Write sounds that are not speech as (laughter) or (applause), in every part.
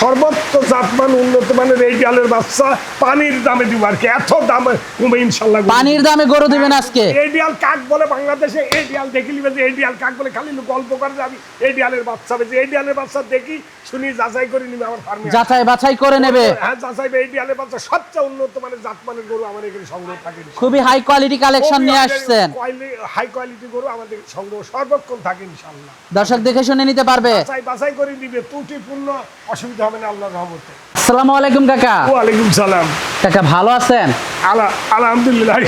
সর্বোচ্চ জাতমান উন্নত মানের এই ডালের বাচ্চা পানির দামে দিব আর কি। এত দামে কমে ইনশাল্লাহ পানির দামে গরু দিবেন আজকে? এই ডিয়াল কাক বলে বাংলাদেশে এই ডিয়াল দেখি লিবে যে এই ডিয়াল কাক বলে খালি গল্প করে যে আমি এই ডিয়ালের বাচ্চা বেশি এই ডিয়ালের বাচ্চা দেখি শুনি যাচাই করে নিবে আমার ফার্মে যাচাই বাছাই করে নেবে। হ্যাঁ যাচাই এই ডিয়ালের বাচ্চা সবচেয়ে উন্নত মানের জাতমানের গরু আমার এখানে সংগ্রহ থাকে। খুবই হাই কোয়ালিটি কালেকশন নিয়ে আসছেন। হাই কোয়ালিটি গরু আমাদের সংগ্রহ সর্বক্ষণ থাকে ইনশাল্লাহ। দর্শক দেখে শুনে নিতে পারবে। বাছাই বাছাই করে নিবে ত্রুটিপূর্ণ অসুবিধা আল্লাহর রহমতে। আসসালামু আলাইকুম কাকা। ওয়ালাইকুম সালাম। কাকা ভালো আছেন? আলহামদুলিল্লাহ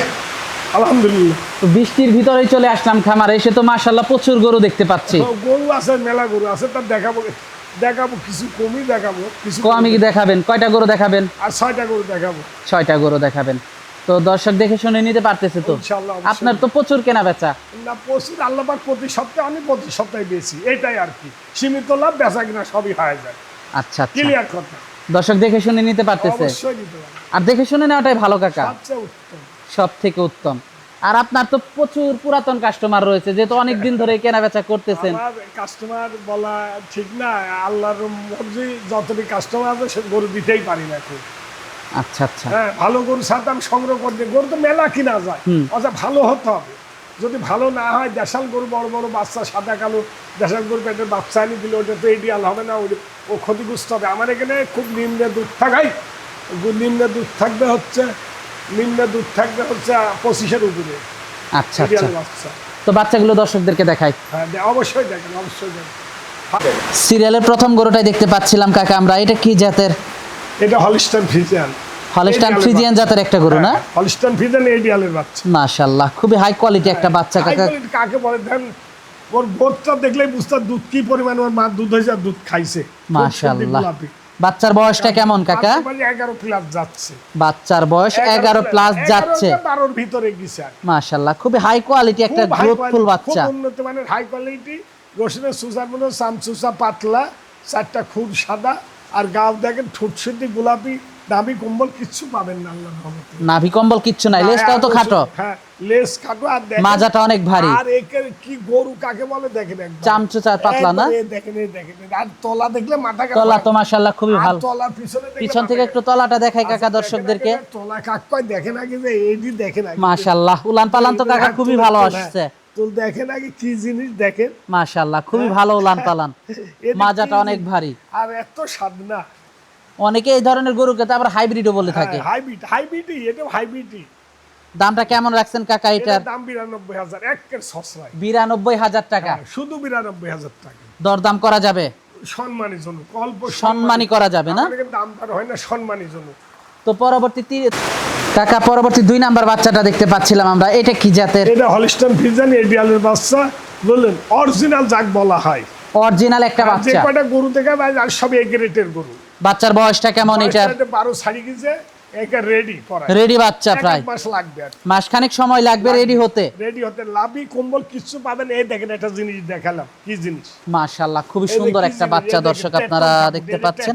আলহামদুলিল্লাহ। বৃষ্টির ভিতরেই চলে আসলাম খামারে এসে তো মাশাল্লাহ প্রচুর গরু দেখতে পাচ্ছি। গরু আছে মেলা গরু আছে তার দেখাবো দেখাবো কিছু কমই দেখাবো কিছু কমই কি দেখাবেন কয়টা গরু দেখাবেন? আর ছয়টা গরু দেখাবো। ছয়টা গরু দেখাবেন। তো দর্শক দেখে শুনে নিতে পারতেছে তো? আপনার তো প্রচুর কেনা বেচা। না প্রচুর আল্লাপাক প্রতি সপ্তাহে আমি প্রতি সপ্তাহে বেশি এটাই আর কি। সীমিত লাভ বেচা কিনা সবই হয়ে যায়। আচ্ছা আচ্ছা। ক্লিয়ার কথা। দর্শক দেখে শুনে নিতে পারতেছে। আর দেখে শুনে নেওয়াটাই ভালো কাকা। সব থেকে উত্তম। আর আপনার তো প্রচুর পুরাতন কাস্টমার রয়েছে যেহেতু অনেক দিন ধরে কেনা বেচা করতেছেন। কাস্টমার বলা ঠিক না আল্লাহর মর্জি যতটি কাস্টমার আছে সে গরু দিতেই পারি না খুব আচ্ছা আচ্ছা। হ্যাঁ ভালো গরু সাথে আমি সংগ্রহ করতে গরু তো মেলা কিনা যায়। আচ্ছা ভালো হতে হবে। যদি ভালো না হয় দেশাল গরু বড় বড় বাচ্চা সাদা কালো দেশাল গরু পেটের বাচ্চা আনি দিলে ওটা তো ইডিয়াল হবে না ওই- ও ক্ষতিগ্রস্ত হবে। আমার এখানে খুব নিম্নে দুধ থাকাই। নিম্নে দুধ থাকবে হচ্ছে নিম্নে দুধ থাকবে হচ্ছে পঁচিশের উপরে। আচ্ছা আচ্ছা। বাচ্চা। তো বাচ্চাগুলো দর্শকদেরকে দেখাই। হ্যাঁ অবশ্যই দেখেন অবশ্যই দেখেন সিরিয়ালের প্রথম গরুটাই দেখতে পাচ্ছিলাম কাকা আমরা। এটা কি জাতের? এটা হলিস্টান ফ্রিজিয়ান। হলস্টাইন ফ্রিজিয়ান জাতের একটা গরু না? হলিস্টান ফ্রিজিয়ান এডিয়ালের বাচ্চা। মাশাআল্লাহ খুবই হাই কোয়ালিটি একটা বাচ্চা হাই কাকা। কাকে বলে দেন ওর বোধটা দেখলেই বুঝতে হয় দুধ কি পরিমাণ ওর মা দুধ হয়েছে দুধ খাইছে। মাশাআল্লাহ। বাচ্চার বয়সটা কেমন কাকা? এগারো প্লাস যাচ্ছে। বাচ্চার বয়স এগারো প্লাস যাচ্ছে। বারোর ভিতরে গেছে। মাশাআল্লাহ খুবই হাই কোয়ালিটি একটা গ্রোথফুল বাচ্চা। উন্নত মানের হাই কোয়ালিটি রসুনের সুসার মতো সামসুসা পাতলা চারটা খুব সাদা আর গাও দেখেন ঠুটসুটি গোলাপি দামি কম্বল কিচ্ছু পাবেন না আল্লাহর রহমতে। নাভি কম্বল কিচ্ছু নাই লেজটাও তো খাটো। হ্যাঁ লেস খাটো আর দেখেন মাজাটা অনেক ভারী। আর একে কি গরু কাকে বলে দেখেন একবার। পাতলা না? দেখেন এই দেখেন আর তলা দেখলে মাথা কাটা তলা তো মাশাআল্লাহ খুবই ভালো। তলার পিছনে পিছন থেকে একটু তলাটা দেখাই কাকা আচ্ছা, দর্শকদেরকে। তলা কাক কয় দেখেন আগে যে দেখেন আগে। মাশাআল্লাহ উলান পালান তো কাকা হ্যাঁ, খুবই ভালো আসছে। হ্যাঁ। তুল দেখেন আগে কি জিনিস দেখেন। মাশাআল্লাহ খুবই ভালো উলান পালান (laughs) মাজাটা অনেক ভারী। আর এত স্বাদ না। অনেকে এই ধরনের গরুকে তো আবার হাইব্রিডও বলে থাকে। হাইব্রিড হাইব্রিডই এটা হাইব্রিডই। দামটা কেমন রাখছেন কাকা এটার দাম বিরানব্বই হাজার একের সসরায় বিরানব্বই হাজার টাকা। শুধু বিরানব্বই হাজার টাকা। দরদাম করা যাবে? সম্মানী জন্য অল্প সম্মানী করা যাবে না? আমাদের এখানে দাম তার হয় না সম্মানী জন্য তো পরবর্তী কাকা পরবর্তী দুই নাম্বার বাচ্চাটা দেখতে পাচ্ছিলাম আমরা। এটা কি জাতের? এটা হলিস্টন ফিজান এডিয়ালের বাচ্চা। বললেন অরিজিনাল যাক বলা হয়। অরিজিনাল একটা আর যে বাচ্চা। কয়টা গরু থেকে আর সব এ গ্রেটের গরু। বাচ্চার বয়সটা কেমন বয়সটা বারো ছাড়ি গেছে একে রেডি করা রেডি বাচ্চা প্রায়। মাস লাগবে মাসখানেক সময় লাগবে রেডি হতে। রেডি হতে। লাভি কম্বল কিছু পাবেন। এই দেখেন একটা জিনিস দেখালাম। কি জিনিস? মাশাআল্লাহ খুবই সুন্দর একটা বাচ্চা দর্শক আপনারা দেখতে পাচ্ছেন।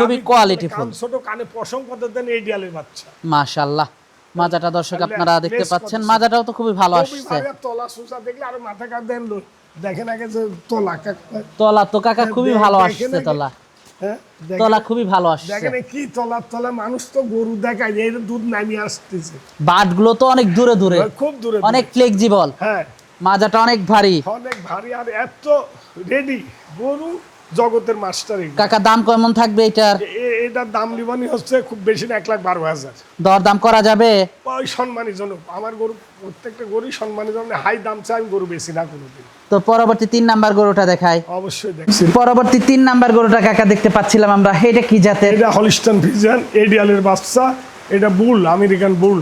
খুবই qualityful। কান ছোট কানে পশম কত দেন এডিয়ালের বাচ্চা। মাশাআল্লাহ মাজাটা দর্শক আপনারা দেখতে পাচ্ছেন। মাজাটাও তো খুবই ভালো আসছে। তলা সুসা দেখলে আর মাথা কাট দেন লো। দেখেন আগে যে তলা তো কাকা খুবই ভালো আসছে। তলা। হ্যাঁ, তলা খুবই ভালো আসছে। দেখেন কি তলা তলা মানুষ তো গরু দেখায় এর দুধ নামিয়ে আসতেছে। বাটগুলো তো অনেক দূরে দূরে। খুব দূরে অনেক ফ্লেক্সিবল হ্যাঁ। মাজাটা অনেক ভারী। অনেক ভারী আর এত রেডি গরু জগতের মাস্টার কাকা দাম কেমন থাকবে এটার? এটার দাম লিবানি হচ্ছে খুব বেশি না এক লাখ বারো হাজার। দর দাম করা যাবে? ওই সম্মানীজনক আমার গরু প্রত্যেকটা গরুই সম্মানীজনক হাই দাম চাই আমি গরু বেশি না কোনোদিন। তো পরবর্তী তিন নাম্বার গরুটা দেখাই। অবশ্যই দেখছি। পরবর্তী তিন নাম্বার গরুটা কাকা দেখতে পাচ্ছিলাম আমরা। এটা কি জাতের? এটা হলিস্টন ফিজিয়ান এডিয়ালের বাচ্চা। এটা বুল আমেরিকান বুল।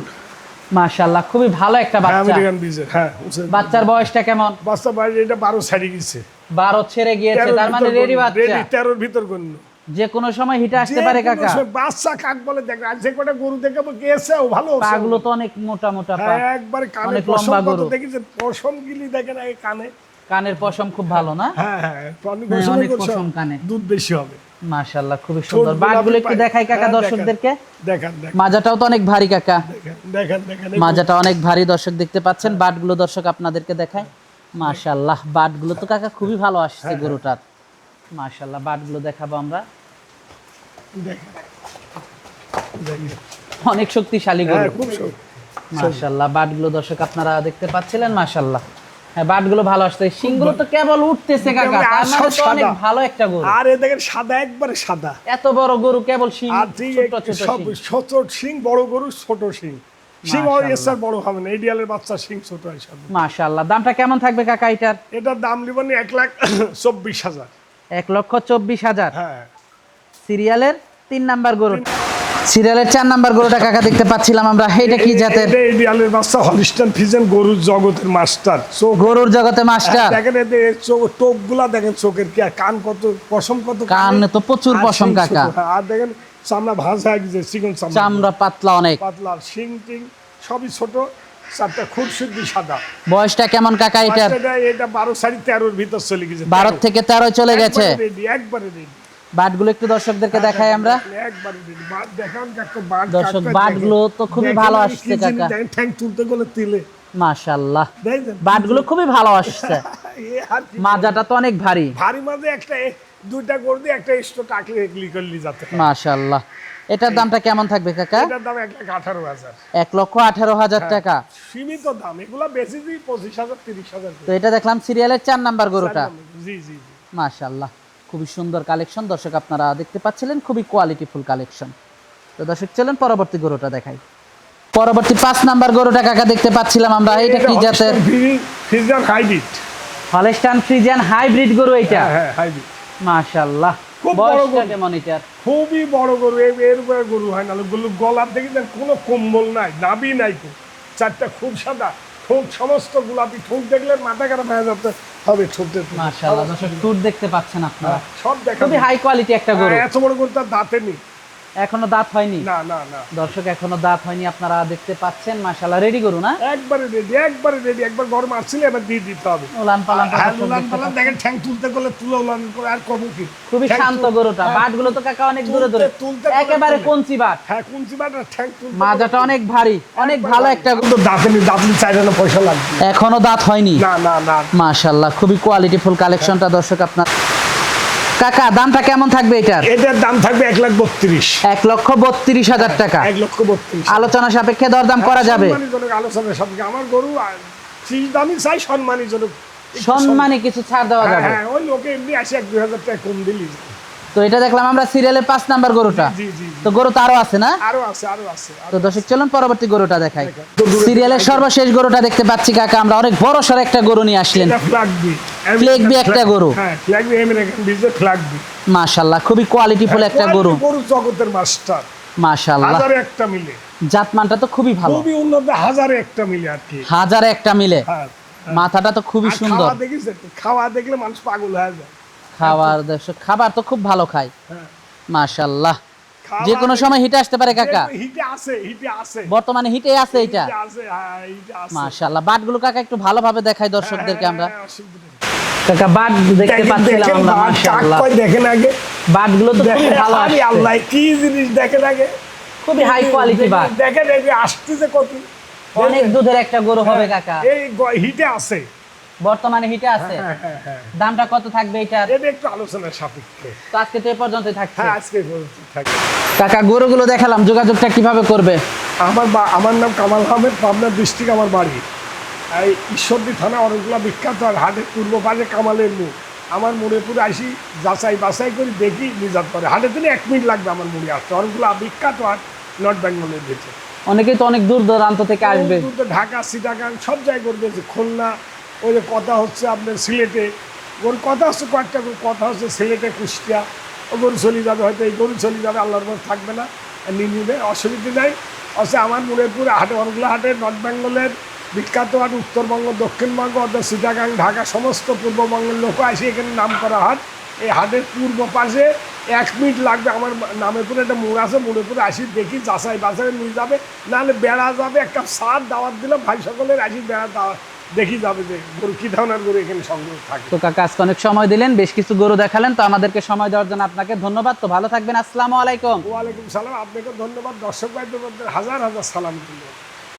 মাশাআল্লাহ খুবই ভালো একটা বাচ্চা। আমেরিকান বিজের হ্যাঁ বাচ্চার বয়সটা কেমন? বাচ্চা বাইরে এটা বারো ছাড়ি গেছে বারো ছেড়ে গিয়েছে তার মানে রেডি বাচ্চা। ready, তেরোর ভিতর গণ্য। যে কোনো সময় হিটে আসতে পারে কাকা। বাচ্চা কাক বলে দেখ যে কটা গরু দেখাবো গেছে ও ভালো আছে। পাগুলো তো অনেক মোটা মোটা পা। হ্যাঁ একবার কানে পশম কত গরু। দেখি যে পশম গিলি দেখেন আগে কানে। কানের পশম খুব ভালো না? হ্যাঁ হ্যাঁ অনেক হ্যাঁ, অনেক পশম। কানে। দুধ বেশি হবে। মাশাআল্লাহ খুবই সুন্দর। বাটগুলো একটু দেখাই কাকা হ্যাঁ, দর্শকদেরকে। দেখান মাজাটাও তো অনেক ভারী কাকা। দেখেন দেখেন দেখেন মাজাটা অনেক ভারী দর্শক দেখতে পাচ্ছেন। বাটগুলো দর্শক আপনাদেরকে দেখায়। মাশাআল্লাহ বাটগুলো তো কাকা খুবই ভালো আসছে গরুটার। মাশাআল্লাহ বাটগুলো দেখাবো আমরা। অনেক শক্তিশালী হ্যাঁ গরু সব- মাশাল্লাহ বাটগুলো দর্শক আপনারা দেখতে পাচ্ছিলেন মাশাল্লাহ হ্যাঁ বাটগুলো ভালো আসছে। তো কেবল উঠতেছে কাকা। তার মানে তো অনেক ভালো একটা গরু। আর এ দেখেন সাদা একবারে সাদা। এত বড় গরু কেবল ছোট ছোট ছোট শিং। বড় গরু ছোট শিং। শিং মাশাআল্লাহ। এসার বড় হবে না। এডিয়ালের বাচ্চা শিং ছোট হয় মাশাল্লাহ দামটা কেমন থাকবে কাকা এটার? এটার দাম নিবেন এক লাখ চব্বিশ হাজার। এক লক্ষ চব্বিশ হাজার। হ্যাঁ। সিরিয়ালের তিন নাম্বার গরু। সিরিয়ালের চার নাম্বার গরুটা কাকা দেখতে পাচ্ছিলাম আমরা। এটা কি জাতের? বাচ্চা হলিস্টান ফিজেন গরুর জগতের মাস্টার। গরুর জগতে মাস্টার। দেখেন এদের চোখ টোপগুলা দেখেন চোখের কি আর কান কত পশম কত কান তো প্রচুর পশম কাকা। হ্যাঁ, আর দেখেন চামড়া ভাঁজ হয়ে গেছে চিকন চামড়া। চামড়া পাতলা অনেক। পাতলা শিং টিং সবই ছোট। চারটা খুব সাদা। বয়সটা কেমন কাকা বাচ্চাটা এটা বারো সাড়ে তেরোর ভিতর চলে গেছে বারো থেকে তেরো চলে গেছে? একবারে রেডি বাটগুলো একটু দর্শকদেরকে দেখাই আমরা। দর্শক, বাটগুলো তো খুবই ভালো আসছে কাকা। ঠ্যাং তুলতে গেলে তিলে। দেখছেন বাটগুলো খুবই ভালো আসছে। (laughs) মাজাটা তো অনেক ভারী। ভারী মাঝে একটা দুইটা করে দিয়ে একটা টাকলে এগলি করলি যাতে পারে। এটার দামটা কেমন থাকবে কাকা? এটার দাম এক লাখ আঠারো হাজার। এক লক্ষ আঠারো হাজার টাকা। সীমিত দাম। এগুলা বেশি দিই পঁচিশ হাজার তিরিশ হাজার করে। তো এটা দেখলাম সিরিয়ালের চার নাম্বার গরুটা। জি জি জি। মাশাল্লাহ খুবই সুন্দর কালেকশন। দর্শক আপনারা দেখতে পাচ্ছিলেন খুবই কোয়ালিটিফুল কালেকশন। তো দর্শক চলেন পরবর্তী গরুটা দেখাই। পরবর্তী পাঁচ নাম্বার গরুটা কাকা দেখতে পাচ্ছিলাম আমরা। এটা কি জাতের? ফিজার হাইব্রিড। হলেস্টান ফ্রিজিয়ান হাইব্রিড গরু এটা। হ্যাঁ হ্যাঁ হাইব্রিড। মাশাল্লাহ খুব বড় গরু। মনিটর। খুবই বড় গরু। এর উপরে গরু হয় না। গরু গলার দেখি দেন কোনো কম্বল নাই নাবি নাই তো চারটা খুব সাদা ঠোঁট সমস্ত গোলাপি। ঠোঁট দেখলে মাথা খারাপ হয়ে যেতে হবে ঠোঁটে মাশাআল্লাহ দর্শক দেখতে পাচ্ছেন আপনারা। সব দেখা খুবই হাই কোয়ালিটি একটা গরু। এত বড় গরু তার দাঁতে নেই। এখনও দাঁত হয়নি? না না না। দর্শক এখনও দাঁত হয়নি আপনারা দেখতে পাচ্ছেন মাশাল্লাহ রেডি গরু না? একবারে রেডি একবারে রেডি একবার গরম আসছিলে এবার দিয়ে দিতে হবে। উলান পালান তো হ্যাঁ পালান দেখেন ঠ্যাং তুলতে গেলে তুলে উলান করে আর কম কি? খুবই শান্ত গরুটা হ্যাঁ, বাটগুলো তো কাকা অনেক দূরে দূরে। তুলতে একেবারে। কঞ্চি বাট। হ্যাঁ কুঞ্চি বাট ঠ্যাং তুলতে মাজাটা অনেক ভারী অনেক ভালো একটা। কিন্তু দাঁতে নেই দাঁতলি চাইলে পয়সা লাগবে। এখনও দাঁত হয়নি? না না না। মাশাল্লাহ খুবই কোয়ালিটিফুল কালেকশনটা দর্শক আপনার কাকা দামটা কেমন থাকবে এটার? এটার দাম থাকবে এক লাখ বত্রিশ। এক লক্ষ বত্রিশ হাজার টাকা। এক লক্ষ বত্রিশ। আলোচনা সাপেক্ষে দরদাম করা যাবে। আলোচনার সাথে আমার গরু চিজ চাই সম্মানীজনক। একটু সম্মানে কিছু ছাড় দেওয়া হ্যাঁ যাবে। হ্যাঁ ওই লোকে এমনি আসে এক দুই হাজার টাকা কম দিলি। তো এটা দেখলাম আমরা সিরিয়ালের পাঁচ নাম্বার গরুটা। তো গরু তো আরও আছে না? আরও আছে আরও আছে তো দর্শক চলুন পরবর্তী গরুটা দেখাই। সিরিয়ালের সর্বশেষ গরুটা দেখতে পাচ্ছি কাকা। আমরা অনেক বড় সড় একটা গরু নিয়ে আসলেন। এটা ফ্ল্যাগ বি একটা গরু। হ্যাঁ আমেরিকান বিজে খুবই কোয়ালিটিফুল একটা গরু। গরু জগতের মাস্টার হাজারে একটা মিলে। জাতমানটা তো খুবই ভালো। খুবই উন্নত হাজারে একটা মিলে আর কি। হাজারে একটা মিলে। হ্যাঁ মাথাটা তো খুবই সুন্দর। খাওয়া দেখলে মানুষ পাগল হয়ে যায়। খাবার খাবার তো খুব ভালো খায়। হ্যাঁ। মাশাল্লাহ যে কোনো সময় হিটে আসতে পারে কাকা। হিটে আছে হিটে আছে বর্তমানে হিটে আছে এটা হ্যাঁ মাশাল্লাহ বাটগুলো কাকা একটু ভালোভাবে দেখাই দর্শকদেরকে আমরা। হ্যাঁ। কাকা বাট দেখতে পাচ্ছিলাম আমরা মাশাআল্লাহ। দেখেন আগে। বাটগুলো তো খুব ভালো আসছে। আল্লাহ কি জিনিস দেখেন আগে। খুবই হাই কোয়ালিটি বাট দেখেন, দেখেন এই যে আসতেছে কত। অনেক দুধের একটা গরু হবে কাকা। এই হিটে আছে। বর্তমানে হিটে আছে। হ্যাঁ হ্যাঁ হ্যাঁ। দামটা কত থাকবে এটার? এটা একটু আলোচনার সাপেক্ষে। তো আজকে তো এ পর্যন্ত থাকছে। হ্যাঁ আজকে বলছি, থাকে কাকা গরুগুলো দেখালাম যোগাযোগটা কীভাবে করবে? আমার আমার নাম কামাল আহমেদ পাবনা ডিস্ট্রিক্ট আমার বাড়ি। এই ঈশ্বরদী থানা অনেকগুলো বিখ্যাত আর হাটের পূর্ব পাশে কামালের মুখ। আমার মনেপুরে আসি যাচাই বাছাই করি দেখি নিজাত করে। হাটে দিনে এক মিনিট লাগবে আমার মুড়ি আসতে। অনেকগুলো বিখ্যাত হাট নর্থ বেঙ্গলের ভিতরে অনেকেই তো অনেক দূর দূরান্ত থেকে আসবে। ঢাকা সিটাগাং সব জায়গায় করে দিয়েছে। খুলনা ওই যে কথা হচ্ছে আপনার সিলেটে। ওর কথা হচ্ছে কয়েকটা কথা হচ্ছে সিলেটে কুষ্টিয়া। ও গরু চলে যাবে হয়তো এই গরু চলে যাবে আল্লাহর মধ্যে থাকবে না। নিয়ে নিবে অসুবিধা নাই। অবশ্য আমার মনেপুর হাটে অনেকগুলো হাটে নর্থ বেঙ্গলের বিখ্যাত হাট উত্তরবঙ্গ দক্ষিণবঙ্গ অর্থাৎ সিটাগাং ঢাকা সমস্ত পূর্ববঙ্গের লোক আসে এখানে নাম করা হাট। এই হাটের পূর্ব পাশে এক মিনিট লাগবে আমার নামেপুরে একটা মোড় আছে মোড়েপুরে আসি দেখি যাচাই বাছাই নিয়ে যাবে। নাহলে বেড়া যাবে একটা সার দাওয়াত দিলাম ভাই সকলের আসি বেড়া দাওয়াত দেখি যাবে যে গরু কী ধরনের গরু এখানে সংগ্রহ থাকে? তো কাকা আজকে অনেক সময় দিলেন বেশ কিছু গরু দেখালেন তো আমাদেরকে সময় দেওয়ার জন্য আপনাকে ধন্যবাদ। তো ভালো থাকবেন আসসালামু আলাইকুম। ওয়ালাইকুম সালাম আপনাকে ধন্যবাদ। দর্শক ভাইদের হাজার হাজার সালাম। দিল